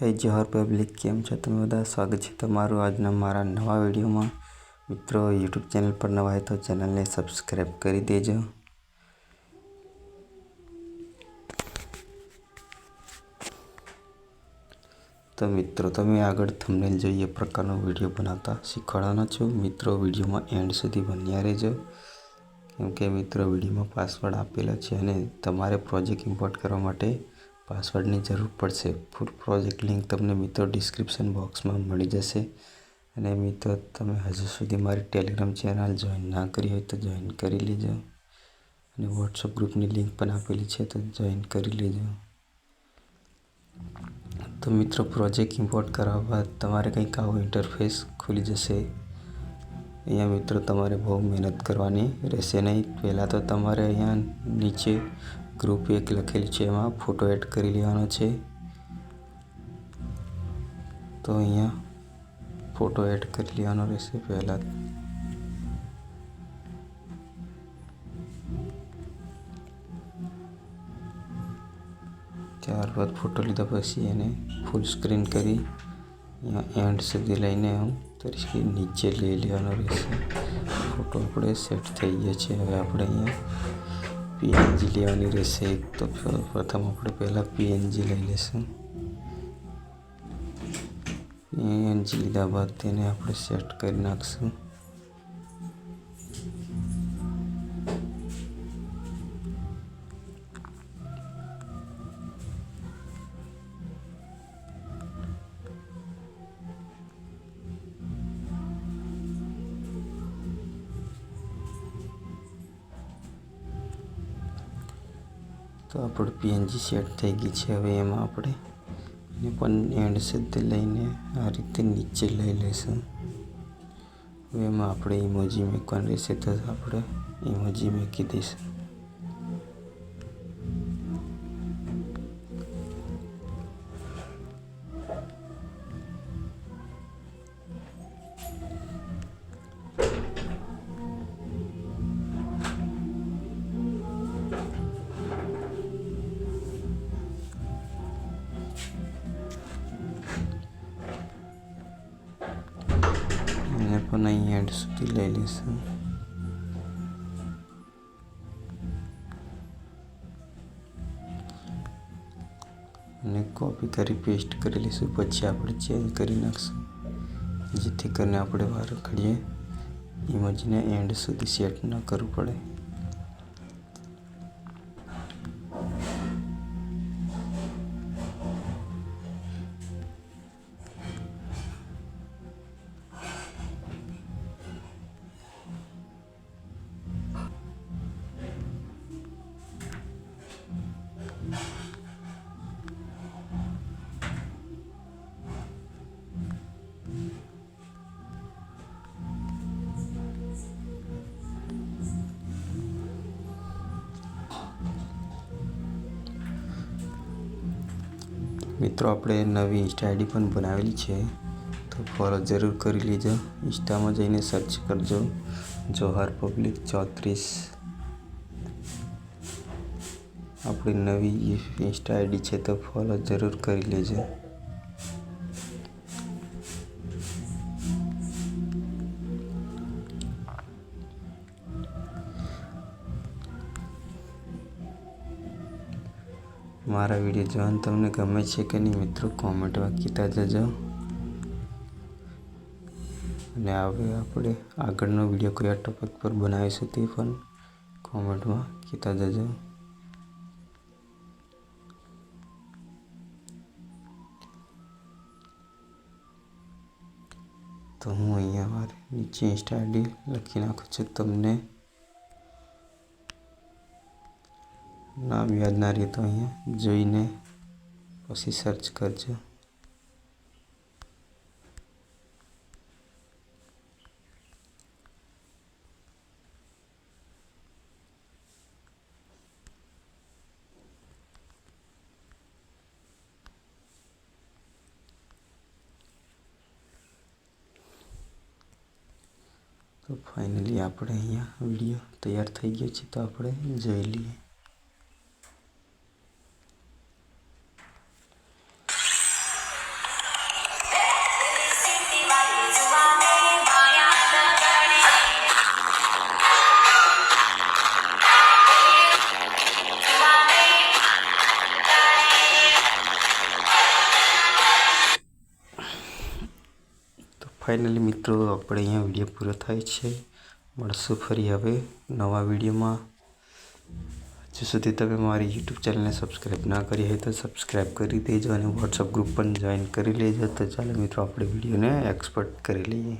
જય જોહર પબ્લિક કેમ છો? તમે બધા સ્વાગત છે તમારું આજના મારા નવા વિડીયોમાં. મિત્રો, યુટ્યુબ ચેનલ પર નવા હોય તો ચેનલને સબસ્ક્રાઈબ કરી દેજો. તો મિત્રો, તમે આગળ થંબનેલ જોઈએ પ્રકારનો વીડિયો બનાવતા શીખવાડવાના છો? મિત્રો, વિડીયોમાં એન્ડ સુધી બન્યા રહેજો. કેમ કે મિત્રો, વિડીયોમાં પાસવર્ડ આપેલા છે અને તમારે પ્રોજેક્ટ ઇમ્પોર્ટ કરવા માટે પાસવર્ડની જરૂર પડશે. ફૂલ પ્રોજેક્ટ લિંક તમને મિત્રો ડિસ્ક્રિપ્શન બોક્સમાં મળી જશે. અને મિત્રો, તમે હજુ સુધી મારી ટેલિગ્રામ ચેનલ જોઈન ના કરી હોય તો જોઈન કરી લેજો. અને વોટ્સઅપ ગ્રુપની લિંક પણ આપેલી છે તો જોઈન કરી લેજો. તો મિત્રો, પ્રોજેક્ટ ઇમ્પોર્ટ કરવા બાદ તમારે કંઈક આવું ઇન્ટરફેસ ખુલી જશે. અહીંયા મિત્રો, તમારે બહુ મહેનત કરવાની રહેશે નહીં. પહેલાં તો તમારે અહીંયા નીચે ગ્રુપ એક લખેલું છે, એમાં ફોટો એડ કરી લેવાનો છે. તો અહીંયા ફોટો એડ કરી લેવાનો રહેશે પહેલાં. ત્યારબાદ ફોટો લીધા પછી એને ફૂલ સ્ક્રીન કરી, અહીંયા એન્ડ સુધી લઈને હું તરીકે નીચે લઈ લેવાનો રહેશે. ફોટો આપણે સેટ થઈ ગયા છે, હવે આપણે અહીંયા પીએનજી લેવાની રહેશે. તો પ્રથમ આપણે પહેલાં પીએનજી લઈ લઈશું પીએનજી લીધા બાદ તેને આપણે સેટ કરી નાખશું. તો આપણું પીએનજી સેટ થઈ ગઈ છે. હવે એમાં આપણે એને પણ એન્ડ સુધી લઈને આ રીતે નીચે લઈ લઈશું. હવે એમાં આપણે ઇમોજી મેકવાની રહેશે તો આપણે ઇમોજી મૂકી દઈશું. એને પણ અહીં એન્ડ સુધી લઈ લઈશું અને કોપી કરી પેસ્ટ કરી લઈશું પછી આપણે ચેન્જ કરી નાખશું જેથી કરીને આપણે વાર ઘડીએ ઇમેજને એન્ડ સુધી સેટ ન કરવું પડે મિત્રો, આપણે નવી ઇન્સ્ટા આઈડી પણ બનાવેલી છે. તો ફોલો જરૂર કરી લેજો. ઇન્સ્ટામાં જઈને સર્ચ કરજો. જોહર પબ્લિક ચોત્રીસ. આપણી નવી ઇન્સ્ટા આઈડી છે તો ફોલો જરૂર કરી લેજો. મારા વીડિયો જોવાનું તમને ગમે છે કે નહીં મિત્રો કોમેન્ટમાં કહેતા જજો. અને હવે આપણે આગળનો વીડિયો કયા ટોપિક પર બનાવીશું તે પણ કોમેન્ટમાં કહેતા જજો. તો હું અહીંયા મારે નીચે ઇન્સ્ટા આઈડી લખી નાખું છું તમને. ના રહે તો અહીંયા જોઈને પછી સર્ચ કરજો તો ફાઇનલી આપણે અહીંયા વીડિયો તૈયાર થઈ ગયો છે તો આપણે જોઈ લઈએ ફાઇનલી મિત્રો, આપણે અહીંયા વીડિયો પૂરો થાય છે. મળશું ફરી હવે નવા વિડીયોમાં હજુ સુધી તમે મારી યુટ્યુબ ચેનલને સબસ્ક્રાઈબ ના કરી હોય તો સબસ્ક્રાઈબ કરી દેજો અને વોટ્સઅપ ગ્રુપ પણ જોઈન કરી લેજો. તો ચાલો મિત્રો, આપણે વિડીયોને એક્સપર્ટ કરી લઈએ.